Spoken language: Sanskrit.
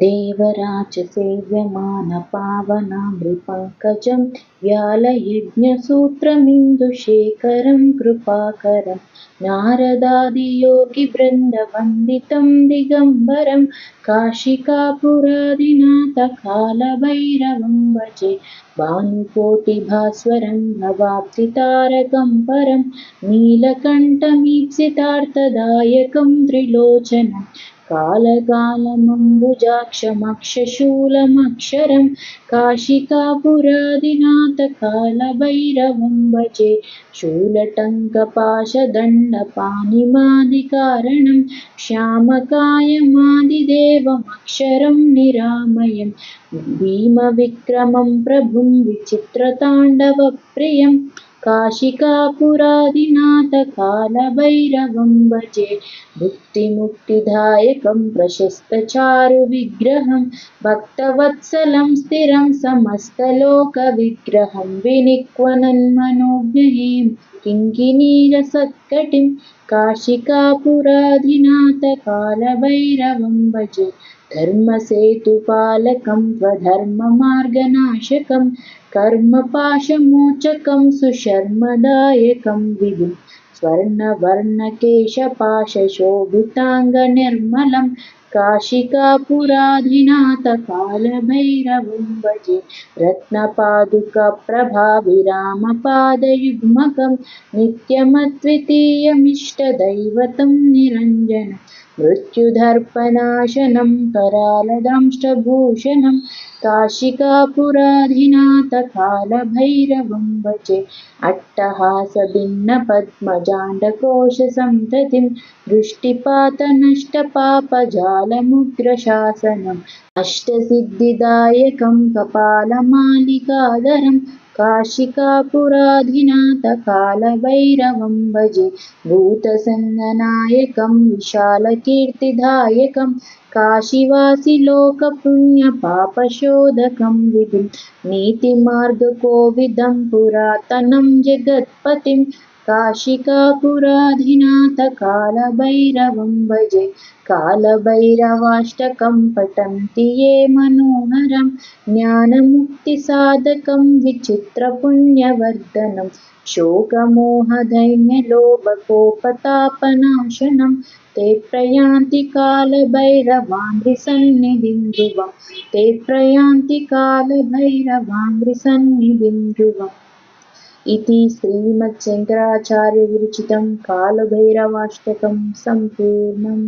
देवराजसेव्यमानपावनामृपङ्कजं व्यालयज्ञसूत्रमिन्दुशेखरं कृपाकरं नारदादियोगिवृन्दवन्दितं दिगम्बरं काशिकापुरादिनाथकालभैरवं भजे भानुकोटिभास्वरं भवाप्तितारकं परं नीलकण्ठमीप्सितार्थदायकं त्रिलोचनम् कालकालमम्बुजाक्षमक्षशूलमक्षरं काशिकापुरादिनाथकालभैरवं भजे शूलटङ्कपाशदण्डपानिमादिकारणं श्यामकायमादिदेवमक्षरं निरामयं भीमविक्रमं प्रभुं विचित्रताण्डवप्रियं काशिकापुरादिनाथकालभैरवं भजे भुक्तिमुक्तिदायकं प्रशस्तचारुविग्रहं भक्तवत्सलं स्थिरं समस्तलोकविग्रहं विनिक्वनन्मनोज्ञहीं किङ्किनीरसत्कटिं काशिकापुराधिनाथकालभैरवं भजे धर्मसेतुपालकं स्वधर्ममार्गनाशकं कर्मपाशमोचकं सुशर्मदायकं विभुं स्वर्णवर्णकेशपाशशोभिताङ्गनिर्मलं काशिकापुराधिनाथकालभैरवं भजे। रत्नपादुकप्रभाविरामपादयुग्मकं नित्यमद्वितीयमिष्टदैवतं निरञ्जनं मृत्युदर्पनाशनं करालदंष्टभूषणं काशिकापुराधिनाथकालभैरवं भजे अट्टहासभिन्नपद्मजाण्डकोशसन्ततिं दृष्टिपातनष्टपापजालमुग्रशासनम् अष्टसिद्धिदायकं कपालमालिकाधरं काशिकापुराधिनाथकालभैरवं भजे भूतसङ्गनायकं विशालकीर्तिदायकं काशीवासिलोकपुण्यपापशोधकं विधिं नीतिमार्गकोविदं पुरातनं जगत्पतिं काशिकापुराधिनाथकालभैरवं भजे। कालभैरवाष्टकं पठन्ति ये मनोहरं। ज्ञानमुक्तिसाधकं विचित्रपुण्यवर्धनं। शोकमोहदैन्यलोभकोपतापनाशनं ते प्रयान्ति कालभैरवाङ्घ्रिसन्निधिं ध्रुवं ते प्रयान्ति कालभैरवाङ्घ्रिसन्निधिं ध्रुवम् इति श्रीमच्छङ्कराचार्यविरचितं कालभैरवाष्टकं सम्पूर्णम्